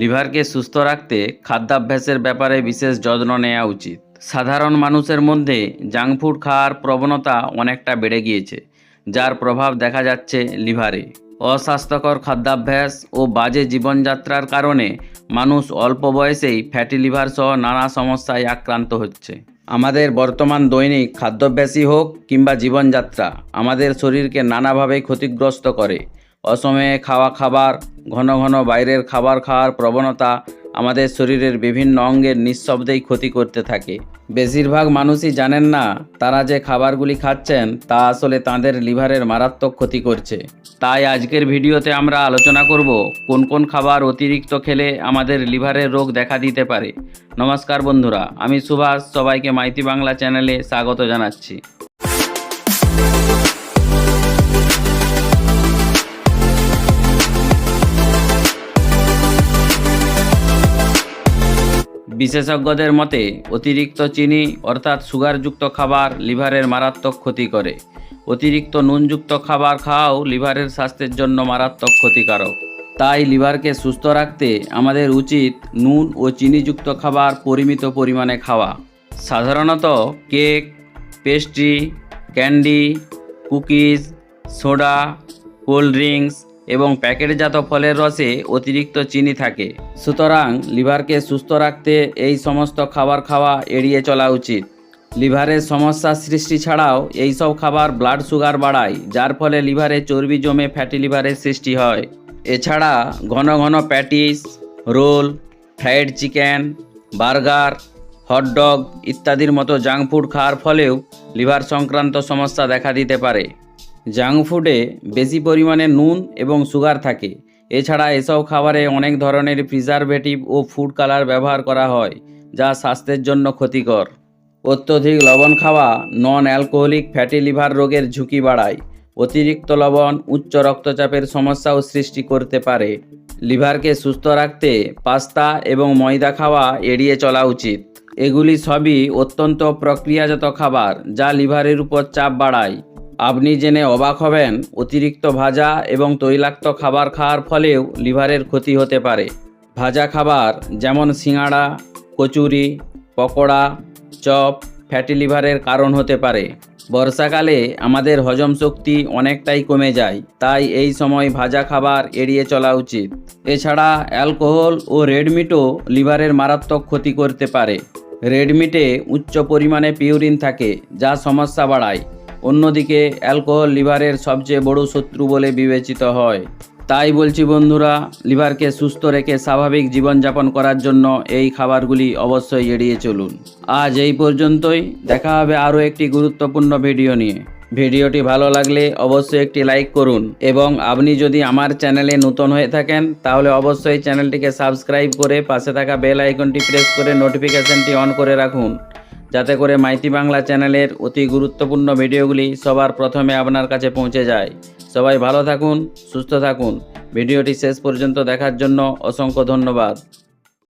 লিভারকে সুস্থ রাখতে খাদ্যাভ্যাসের ব্যাপারে বিশেষ যত্ন নেওয়া উচিত। সাধারণ মানুষের মধ্যে জাঙ্ক ফুড খাওয়ার প্রবণতা অনেকটা বেড়ে গিয়েছে, যার প্রভাব দেখা যাচ্ছে লিভারে। অস্বাস্থ্যকর খাদ্যাভ্যাস ও বাজে জীবনযাত্রার কারণে মানুষ অল্প বয়সেই ফ্যাটি লিভার সহ নানা সমস্যায় আক্রান্ত হচ্ছে। আমাদের বর্তমান দৈনিক খাদ্যাভ্যাসই হোক কিংবা জীবনযাত্রা, আমাদের শরীরকে নানাভাবে ক্ষতিগ্রস্ত করে। অসময়ে খাওয়া খাবার, ঘন ঘন বাইরের খাবার খাওয়ার প্রবণতা আমাদের শরীরের বিভিন্ন অঙ্গের নিঃশব্দেই ক্ষতি করতে থাকে। বেশিরভাগ মানুষই জানেন না, তারা যে খাবারগুলি খাচ্ছেন, তা আসলে তাদের লিভারের মারাত্মক ক্ষতি করছে। তাই আজকের ভিডিওতে আমরা আলোচনা করব, কোন কোন খাবার অতিরিক্ত খেলে আমাদের লিভারের রোগ দেখা দিতে পারে। নমস্কার বন্ধুরা, আমি সুভাষ, সবাইকে মাইতি বাংলা চ্যানেলে স্বাগত জানাচ্ছি। বিশেষজ্ঞদের মতে, অতিরিক্ত চিনি অর্থাৎ সুগারযুক্ত খাবার লিভারের মারাত্মক ক্ষতি করে। অতিরিক্ত নুনযুক্ত খাবার খাওয়াও লিভারের স্বাস্থ্যের জন্য মারাত্মক ক্ষতিকারক। তাই লিভারকে সুস্থ রাখতে আমাদের উচিত নুন ও চিনিযুক্ত খাবার পরিমিত পরিমাণে খাওয়া। সাধারণত cake, pastry, candy, cookies, soda, cold drinks এবং প্যাকেটজাত ফলের রসে অতিরিক্ত চিনি থাকে। সুতরাং লিভারকে সুস্থ রাখতে এই সমস্ত খাবার খাওয়া এড়িয়ে চলা উচিত। লিভারের সমস্যা সৃষ্টি ছাড়াও এই সব খাবার ব্লাড সুগার বাড়ায়, যার ফলে লিভারে চর্বি জমে ফ্যাটি লিভারের সৃষ্টি হয়। এছাড়া ঘন ঘন patties roll fried chicken burger hot dog ইত্যাদির মতো জাঙ্ক ফুড খাওয়ার ফলেও লিভার সংক্রান্ত সমস্যা দেখা দিতে পারে। জাঙ্ক ফুডে বেশি পরিমাণে নুন এবং সুগার থাকে। এছাড়া এসব খাবারে অনেক ধরনের প্রিজারভেটিভ ও ফুড কালার ব্যবহার করা হয়, যা স্বাস্থ্যের জন্য ক্ষতিকর। অত্যধিক লবণ খাওয়া নন অ্যালকোহলিক ফ্যাটি লিভার রোগের ঝুঁকি বাড়ায়। অতিরিক্ত লবণ, উচ্চ রক্তচাপের সমস্যাও সৃষ্টি করতে পারে। লিভারকে সুস্থ রাখতে পাস্তা এবং ময়দা খাওয়া এড়িয়ে চলা উচিত। এগুলি সবই অত্যন্ত প্রক্রিয়াজাত খাবার, যা লিভারের উপর চাপ বাড়ায়। আপনি জেনে অবাক হবেন, অতিরিক্ত ভাজা এবং তৈলাক্ত খাবার খাওয়ার ফলেও লিভারের ক্ষতি হতে পারে। ভাজা খাবার যেমন সিঙাড়া, কচুরি, পকোড়া, চপ, ফ্যাটি লিভারের কারণ হতে পারে। বর্ষাকালে আমাদের হজম শক্তি অনেকটাই কমে যায়, তাই এই সময় ভাজা খাবার এড়িয়ে চলা উচিত। এছাড়া অ্যালকোহল ও রেড মিটও লিভারের মারাত্মক ক্ষতি করতে পারে। রেড মিটে উচ্চ পরিমাণে পিউরিন থাকে, যা সমস্যা বাড়ায়। অন্যদিকে অ্যালকোহল লিভারের সবচেয়ে বড় শত্রু বলে বিবেচিত হয়। তাই বলছি বন্ধুরা, লিভারকে সুস্থ রেখে স্বাভাবিক জীবনযাপন করার জন্য এই খাবারগুলি অবশ্যই এড়িয়ে চলুন। আজ এই পর্যন্তই, দেখা হবে আরও একটি গুরুত্বপূর্ণ ভিডিও নিয়ে। ভিডিওটি ভালো লাগলে অবশ্যই একটি লাইক করুন এবং আপনি যদি আমার চ্যানেলে নতুন হয়ে থাকেন, তাহলে অবশ্যই চ্যানেলটিকে সাবস্ক্রাইব করে পাশে থাকা বেল আইকনটি প্রেস করে নোটিফিকেশনটি অন করে রাখুন। যাতে করে মাইতি বাংলা চ্যানেলের অতি গুরুত্বপূর্ণ ভিডিওগুলি সবার প্রথমে আপনার কাছে পৌঁছে যায়। সবাই ভালো থাকুন, সুস্থ থাকুন। ভিডিওটি শেষ পর্যন্ত দেখার জন্য অসংখ্য ধন্যবাদ।